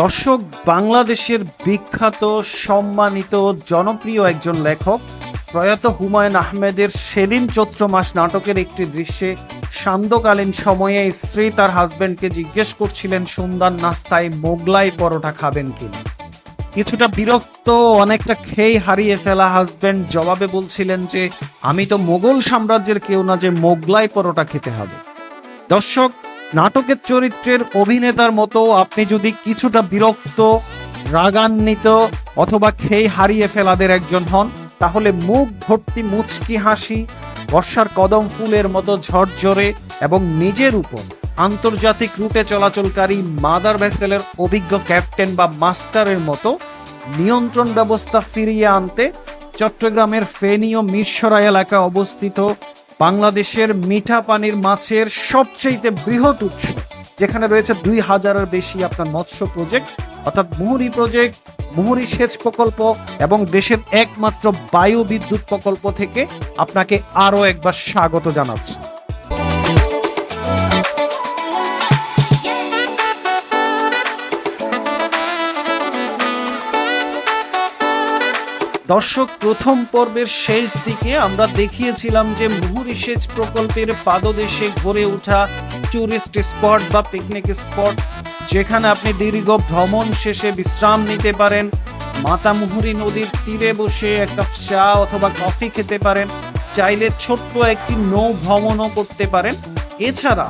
দর্শক, বাংলাদেশের বিখ্যাত, সম্মানিত, জনপ্রিয় একজন লেখক, প্রয়াত হুমায়ুন আহমেদের সেদিন চৈত্র মাস নাটকের একটি দৃশ্যে সান্ধ্যকালীন সময়ে স্ত্রী তার হাজবেন্ডকে জিজ্ঞেস করছিলেন, সুন্দর নাস্তায় মোগলাই পরোটা খাবেন কিনা? কিছুটা বিরক্ত, অনেকটা খেয়ে হারিয়ে ফেলা হাজবেন্ড জবাবে বলছিলেন যে, আমি তো মোগল সাম্রাজ্যের কেউ না যে মোগলাই পরোটা খেতে হবে। দর্শক নাটকের চরিত্রের অভিনেতার মতো আপনি যদি কিছুটা বিরক্ত, রাগান্বিত অথবা খেয়ে হারিয়ে ফেলাদের একজন হন, তাহলে মুখ ভর্তি মুচকি হাসি, বর্ষার কদম ফুলের মতো ঝরঝরে এবং নিজের উপর আন্তর্জাতিক রুটে চলাচলকারী মাদার ভেসেলের অভিজ্ঞ ক্যাপ্টেন বা মাস্টারের মতো নিয়ন্ত্রণ ব্যবস্থা ফিরিয়ে আনতে চট্টগ্রামের ফেনীয় ও মিরসরাই এলাকায় অবস্থিত বাংলাদেশের মিঠা পানির মাছের সবচেয়ে বৃহৎ উৎস, যেখানে রয়েছে দুই হাজারের বেশি আপনার মৎস্য প্রজেক্ট, অর্থাৎ মুহুরি প্রজেক্ট, মুহুরি সেচ প্রকল্প এবং দেশের একমাত্র বায়ু বিদ্যুৎ প্রকল্প থেকে আপনাকে আরও একবার স্বাগত জানাচ্ছি। দর্শক, প্রথম পর্বের শেষ দিকে আমরা দেখিয়েছিলাম যে মুহুরি সেচ প্রকল্পের পাদদেশে গড়ে ওঠা টুরিস্ট স্পট বা পিকনিক স্পট যেখানে আপনি দীর্ঘ ভ্রমণ শেষে বিশ্রাম নিতে পারেন। মাতামুহুরি নদীর তীরে বসে একটা চা অথবা কফি খেতে পারেন। চাইলে ছোট্ট একটি নৌ ভ্রমণও করতে পারেন। এছাড়া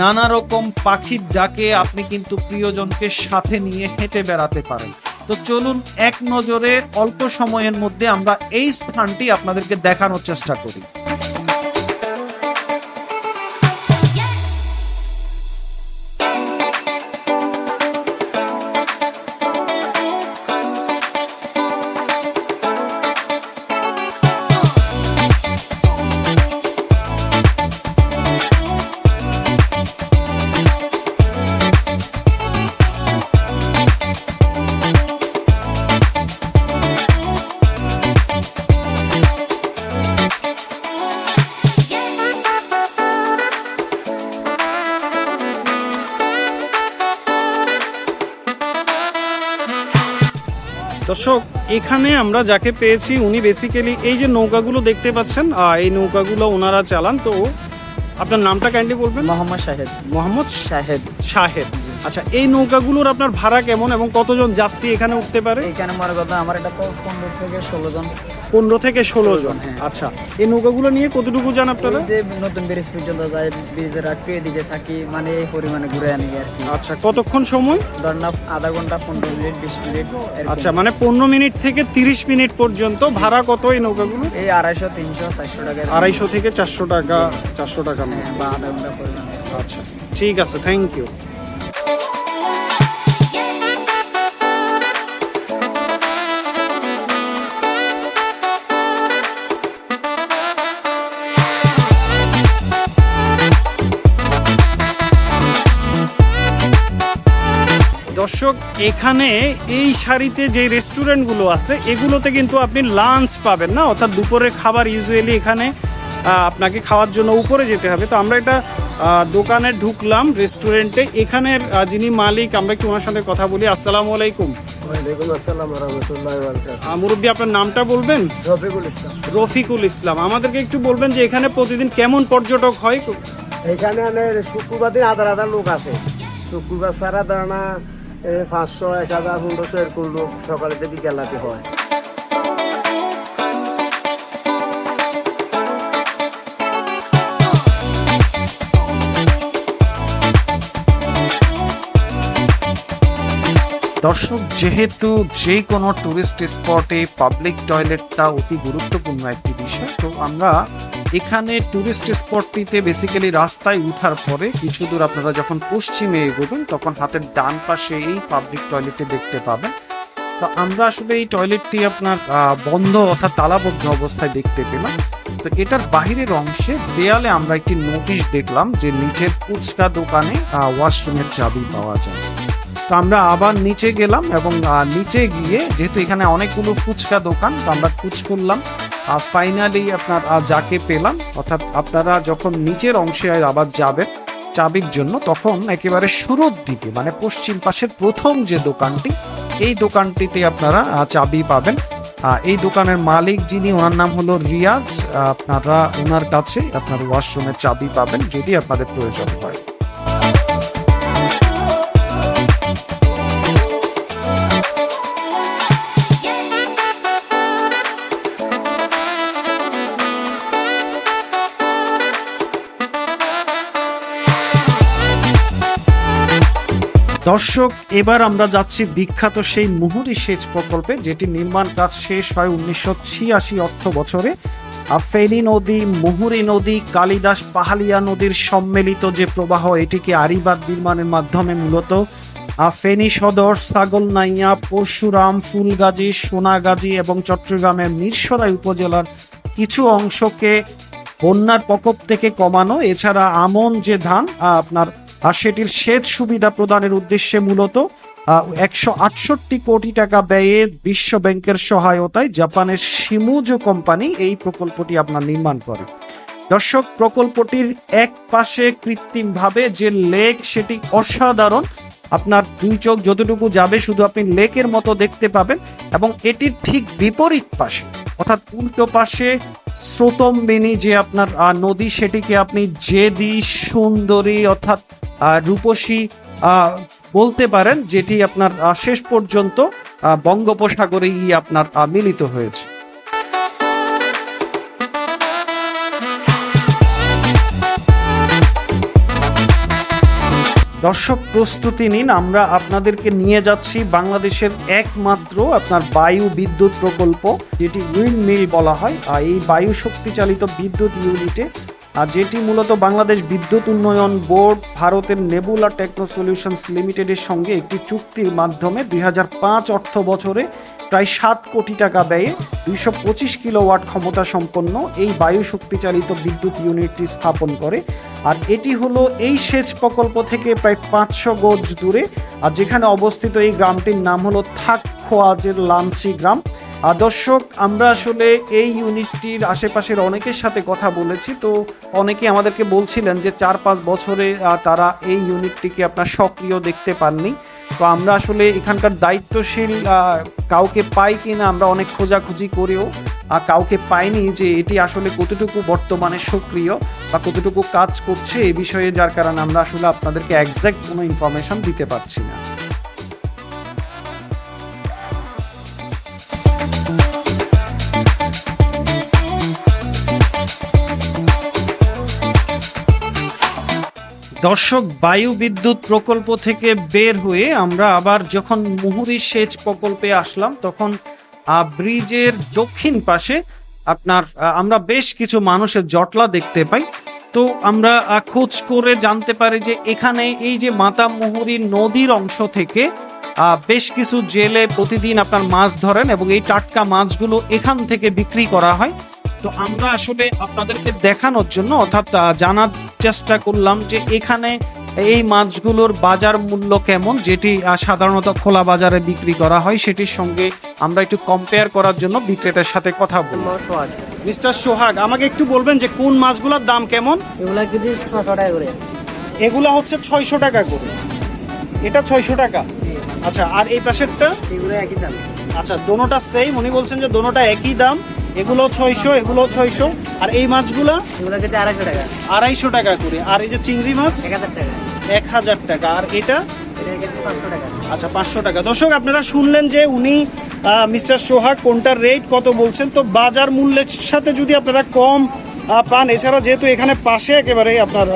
নানা রকম পাখির ডাকে আপনি কিন্তু প্রিয়জনকে সাথে নিয়ে হেঁটে বেড়াতে পারেন। তো চলুন এক নজরে অল্প সময়ের মধ্যে আমরা এই স্থানটি আপনাদেরকে দেখানোর চেষ্টা করি। এখানে আমরা যাকে পেয়েছি উনি বেসিক্যালি এই যে নৌকাগুলো দেখতে পাচ্ছেন এই নৌকাগুলো ওনারা চালান। তো আপনার নামটা ক্যান্ডি বলবেন? মোহাম্মদ শাহেদ। মোহাম্মদ শাহেদ। শাহেদ। আচ্ছা এই নৌকাগুলোর আপনার ভাড়া কেমন এবং কতজন যাত্রী এখানে উঠতে পারে? এখানে মনে কথা আমার এটা তো পনেরো থেকে ষোলো জন। পনেরো থেকে ষোলো জন হ্যাঁ। আচ্ছা। এই নৌকাগুলো নিয়ে কতটুকু যান আপনারা? যে নতুন ব্রিজ পর্যন্ত যায় ব্রিজের একটু এদিকে থাকি মানে এই পরিমাণে ঘুরে আনি আর কি। আচ্ছা কতক্ষণ সময়? ধর না আধা ঘণ্টা পনেরো মিনিট বিশ মিনিট আচ্ছা মানে পনেরো মিনিট থেকে তিরিশ মিনিট পর্যন্ত ভাড়া কত এই নৌকাগুলো? এই আড়াইশো তিনশো চারশো টাকা আড়াইশো থেকে চারশো টাকা চারশো টাকা বা আধা ঘণ্টা পরিমাণে আচ্ছা ঠিক আছে থ্যাংক ইউ দর্শক এখানে এই সারিতে যে রেস্টুরেন্টগুলো আছে এগুলোতে কিন্তু আপনি লাঞ্চ পাবেন না। অর্থাৎ দুপুরের খাবার ইউজুয়ালি এখানে আপনাকে খাওয়ার জন্য উপরে যেতে হবে। তো আমরা এটা দোকানে ঢুকলাম রেস্টুরেন্টে এখানের যিনি মালিক আমরা একটু ওনার সাথে কথা বলি। আসসালামু আলাইকুম। মুরব্বী আপনার নামটা বলবেন? রফিকুল ইসলাম। রফিকুল ইসলাম। আমাদেরকে একটু বলবেন যে এখানে প্রতিদিন কেমন পর্যটক হয়? এখানে শুক্রবার দিন আধার আধার লোক আসে। শুক্রবার ছাড়া দাঁড়ানা পাঁচশো, এক হাজার, পনেরোশো এরকম লোক সকালেতে বিকেলাতে হয়। দর্শক, যেহেতু যে কোনো টুরিস্ট স্পটে পাবলিক টয়লেটটা অতি গুরুত্বপূর্ণ একটি বিষয়, তো আমরা এখানে টুরিস্ট স্পটটিতে বেসিক্যালি রাস্তায় উঠার পরে কিছু দূর আপনারা যখন পশ্চিমে এগোবেন, তখন হাতের ডান পাশে এই পাবলিক টয়লেটে দেখতে পাবেন। তো আমরা আসলে এই টয়লেটটি আপনার বন্ধ অর্থাৎ তালাবদ্ধ অবস্থায় দেখতে পেলাম। তো এটার বাহিরের অংশে দেয়ালে আমরা একটি নোটিশ দেখলাম যে নিচের ফুচকা দোকানে ওয়াশরুমের চাবি পাওয়া যায়। তো আমরা আবার নিচে গেলাম এবং নিচে গিয়ে যেহেতু এখানে অনেকগুলো ফুচকা দোকান, তো আমরা কুচ করলাম ফাইনালি আপনার যাকে পেলাম, অর্থাৎ আপনারা যখন নিচের অংশে আবার যাবেন চাবির জন্য, তখন একেবারে শুরুর দিকে মানে পশ্চিম পাশের প্রথম যে দোকানটি, এই দোকানটিতে আপনারা চাবি পাবেন। এই দোকানের মালিক যিনি, ওনার নাম হলো রিয়াজ। আপনারা ওনার কাছে আপনার ওয়াশরুমের চাবি পাবেন, যদি আপনাদের প্রয়োজন হয়। দর্শক, এবার আমরা যাচ্ছি বিখ্যাত সেই মুহুরী সেচ প্রকল্পে যেটি নির্মাণ কাজ শেষ হয় উনিশশো ছিয়াশি অর্থ বছরে। আর ফেনী নদী, মুহুরী নদী, কালিদাস পাহালিয়া নদীর সম্মিলিত যে প্রবাহ, এটিকে আরিবাদ নির্মাণের মাধ্যমে মূলত। ফেনী সদর ছাগলনাইয়া পরশুরাম, ফুলগাজী, সোনাগাজী এবং চট্টগ্রামের মিরসরাই উপজেলার কিছু অংশকে বন্যার প্রকোপ থেকে কমানো। এছাড়া আমন যে ধান আপনার আর সেটির সেচ সুবিধা প্রদানের উদ্দেশ্যে মূলত একশো আটষট্টি কোটি টাকা ব্যয়ে বিশ্ব ব্যাংকের সহায়তায় জাপানের শিমুজো কোম্পানি এই প্রকল্পটি আপনার নির্মাণ করে। দর্শক, প্রকল্পটির এক পাশে কৃত্রিমভাবে যে লেক, সেটি অসাধারণ। আপনার দুই চোখ যতটুকু যাবে, শুধু আপনি লেকের মতো দেখতে পাবেন এবং এটির ঠিক বিপরীত পাশে, অর্থাৎ উল্টো পাশে স্রোতম্বিনী যে আপনার নদী, সেটিকে আপনি জেদি, সুন্দরী, অর্থাৎ রূপসী বলতে পারেন যেটি আপনার শেষ পর্যন্ত বঙ্গোপসাগরেই আপনার মিলিত হয়েছে। দর্শক, প্রস্তুতি নিন। আমরা আপনাদেরকে নিয়ে যাচ্ছি বাংলাদেশের একমাত্র আপনার বায়ু বিদ্যুৎ প্রকল্প, যেটি উইন্ড মিল বলা হয়। এই বায়ু শক্তি চালিত বিদ্যুৎ ইউনিটে আর যেটি মূলত বাংলাদেশ বিদ্যুৎ উন্নয়ন বোর্ড ভারতের নেবুলা টেকনো সলিউশনস লিমিটেডের সঙ্গে একটি চুক্তির মাধ্যমে দুই হাজার পাঁচ অর্থ বছরে প্রায় সাত কোটি টাকা ব্যয়ে দুইশো পঁচিশ কিলোওয়াট ক্ষমতা সম্পন্ন এই বায়ু শক্তি চালিত বিদ্যুৎ ইউনিটটি স্থাপন করে। আর এটি হলো এই সেচ প্রকল্প থেকে প্রায় পাঁচশো গজ দূরে। আর যেখানে অবস্থিত এই গ্রামটির নাম হলো থাক খোয়াজের লামসি গ্রাম। দর্শক, আমরা আসলে এই ইউনিটটির আশেপাশের অনেকের সাথে কথা বলেছি। তো অনেকে আমাদেরকে বলছিলেন যে চার পাঁচ বছরে তারা এই ইউনিটটিকে আপনার সক্রিয় দেখতে পাননি। তো আমরা আসলে এখানকার দায়িত্বশীল কাউকে পাই কিনা আমরা অনেক খোঁজাখুঁজি করেও আর কাউকে পাইনি যে এটি আসলে কতটুকু বর্তমানে সক্রিয় বা কতটুকু কাজ করছে এই বিষয়ে, যার কারণে আমরা আসলে আপনাদেরকে একজ্যাক্ট কোনো ইনফরমেশন দিতে পারছি না। দর্শক, বায়ু বিদ্যুৎ প্রকল্প থেকে বের হয়ে আমরা আবার যখন মুহুরি সেচ প্রকল্পে আসলাম, তখন ব্রিজের দক্ষিণ পাশে আপনার আমরা বেশ কিছু মানুষের জটলা দেখতে পাই। তো আমরা খোঁজ করে জানতে পারি যে এখানে এই যে মাতা মুহুরী নদীর অংশ থেকে বেশ কিছু জেলে প্রতিদিন আপনার মাছ ধরেন এবং এই টাটকা মাছগুলো এখান থেকে বিক্রি করা হয়। তো আমরা আসলে আপনাদেরকে দেখানোর জন্য অর্থাৎ জানার চেষ্টা করলাম যে এখানে এই মাছগুলোর বাজার মূল্য কেমন যেটি সাধারণত খোলা বাজারে বিক্রি করা হয় সেটির সঙ্গে আমরা একটু কম্পেয়ার করার জন্য বিক্রেতার সাথে কথা বলব মিস্টার সোহাগ। আমাকে একটু বলবেন যে কোন মাছগুলোর দাম কেমন? এগুলা কেজি ছশো টাকা করে? এগুলো হচ্ছে ছয়শো টাকা করে। এটা ছয়শো টাকা? আচ্ছা আর এই পাশেরটা? এগুলো একই দাম। আচ্ছা দোনোটা সেম উনি বলছেন যে দোনোটা একই দাম। এগুলো ছয়শো এগুলো ছয়শো। আর এই মাছগুলা এগুলো কেজি আড়াইশো টাকা। আড়াইশো টাকা করে। আর এই যে চিংড়ি মাছ এক হাজার টাকা। এক হাজার টাকা। আর এটা? আচ্ছা পাঁচশো টাকা। দর্শক আপনারা শুনলেন যে উনি মিস্টার সোহাগ কোনটার রেট কত বলছেন? তো বাজার মূল্যের সাথে যদি আপনারা কম পান এছাড়া যেহেতু এখানে পাশে একেবারে আপনার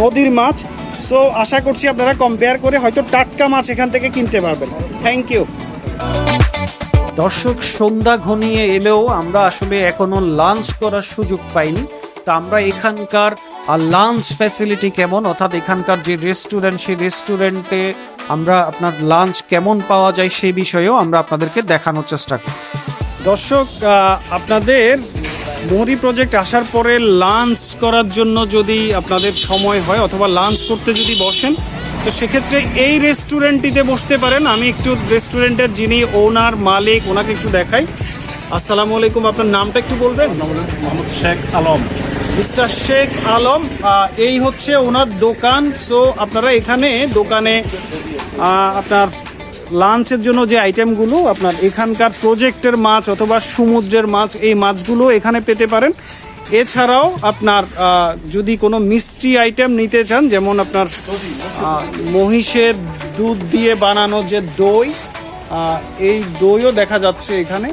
নদীর মাছ সো আশা করছি আপনারা কম্পেয়ার করে হয়তো টাটকা মাছ এখান থেকে কিনতে পারবেন। থ্যাংক ইউ দর্শক, সন্ধ্যা ঘনিয়ে এলেও আমরা আসলে এখনও লাঞ্চ করার সুযোগ পাইনি। তা আমরা এখানকার লাঞ্চ ফ্যাসিলিটি কেমন? অর্থাৎ এখানকার যে রেস্টুরেন্ট সেই রেস্টুরেন্টে আমরা আপনার লাঞ্চ কেমন পাওয়া যায় সেই বিষয়েও আমরা আপনাদেরকে দেখানোর চেষ্টা করি। দর্শক আপনাদের মরি প্রজেক্ট আসার পরে লাঞ্চ করার জন্য যদি আপনাদের সময় হয় অথবা লাঞ্চ করতে যদি বসেন তো সেক্ষেত্রে এই রেস্টুরেন্টটিতে বসতে পারেন। আমি একটু রেস্টুরেন্টের যিনি ওনার মালিক ওনাকে একটু দেখাই। আসসালামু আলাইকুম আপনার নামটা একটু বলবেন? মোহাম্মদ শেখ আলম। মিস্টার শেখ আলম এই হচ্ছে ওনার দোকান। সো আপনারা এখানে দোকানে আপনার লাঞ্চের জন্য যে আইটেমগুলো আপনার এখানকার প্রজেক্টের মাছ অথবা সমুদ্রের মাছ এই মাছগুলো এখানে পেতে পারেন। এছাড়াও আপনার যদি কোনো মিষ্টি আইটেম নিতে চান, যেমন আপনার মহিষের দুধ দিয়ে বানানো যে দই এই দইও দেখা যাচ্ছে এখানে।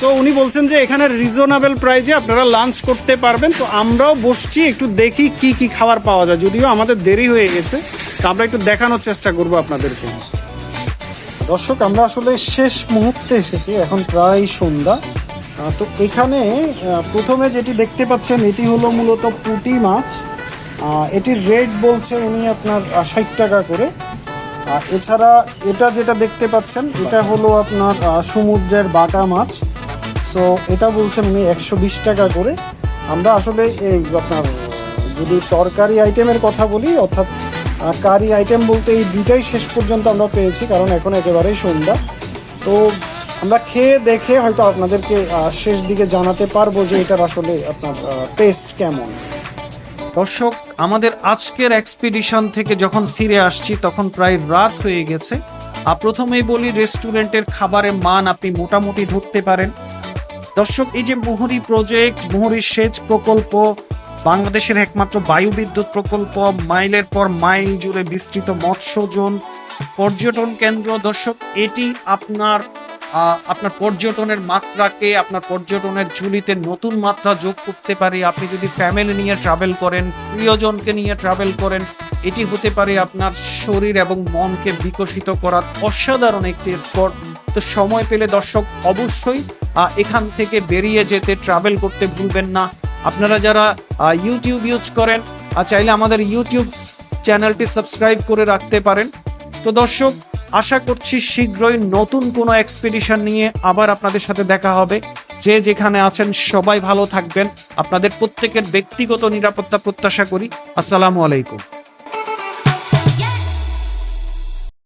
তো উনি বলছেন যে এখানে রিজনেবল প্রাইজে আপনারা লাঞ্চ করতে পারবেন। তো আমরাও বসছি, একটু দেখি কি কি খাবার পাওয়া যায়। যদিও আমাদের দেরি হয়ে গেছে, তো আমরা একটু দেখানোর চেষ্টা করব আপনাদেরকে। দর্শক, আমরা আসলে শেষ মুহূর্তে এসেছি, এখন প্রায় সন্ধ্যা। তো এখানে প্রথমে যেটি দেখতে পাচ্ছেন, এটি হলো মূলত পুঁটি মাছ। এটির রেট বলছে উনি আপনার ষাট টাকা করে। আর এছাড়া এটা যেটা দেখতে পাচ্ছেন, এটা হলো আপনার সমুদ্রের বাটা মাছ। সো এটা বলছেন উনি একশো বিশ টাকা করে। আমরা আসলে এই আপনার, যদি তরকারি আইটেমের কথা বলি, অর্থাৎ কারি আইটেম বলতে এই দুইটাই শেষ পর্যন্ত আমরা পেয়েছি, কারণ এখন একেবারেই সন্ধ্যা। তো আমরা খেয়ে দেখে হয়তো আপনাদেরকে শেষ দিকে জানাতে পারব যে এটার আসলে আপনার টেস্ট কেমন। দর্শক, আমাদের আজকের এক্সপিডিশন থেকে যখন ফিরে আসছি, তখন প্রায় রাত হয়ে গেছে। আর প্রথমেই বলি রেস্টুরেন্টের খাবারের মান আপনি মোটামুটি ধরতে পারেন। দর্শক, এই যে মুহুরী প্রজেক্ট মুহুরী সেচ প্রকল্প, বাংলাদেশের একমাত্র বায়ু বিদ্যুৎ প্রকল্প, মাইলের পর মাইল জুড়ে বিস্তৃত মৎস্য জোন পর্যটন কেন্দ্র, দর্শক, এটি আপনার আপনার পর্যটনের মাত্রাকে, আপনার পর্যটনের ঝুলিতে নতুন মাত্রা যোগ করতে পারে। আপনি যদি ফ্যামিলি নিয়ে ট্রাভেল করেন, প্রিয়জনকে নিয়ে ট্রাভেল করেন, এটি হতে পারে আপনার শরীর এবং মনকে বিকশিত করার অসাধারণ একটি স্পট তো সময় পেলে দর্শক অবশ্যই এখান থেকে বেরিয়ে যেতে ট্রাভেল করতে ভুলবেন না। আপনারা যারা ইউটিউব ইউজ করেন আর চাইলে আমাদের ইউটিউব চ্যানেলটি সাবস্ক্রাইব করে রাখতে পারেন। তো দর্শক আশা করছি শীঘ্রই নতুন কোনো এক্সপিডিশন নিয়ে আবার আপনাদের সাথে দেখা হবে। যে যেখানে আছেন সবাই ভালো থাকবেন। আপনাদের প্রত্যেকের ব্যক্তিগত নিরাপত্তা প্রত্যাশা করি। আসসালামু আলাইকুম।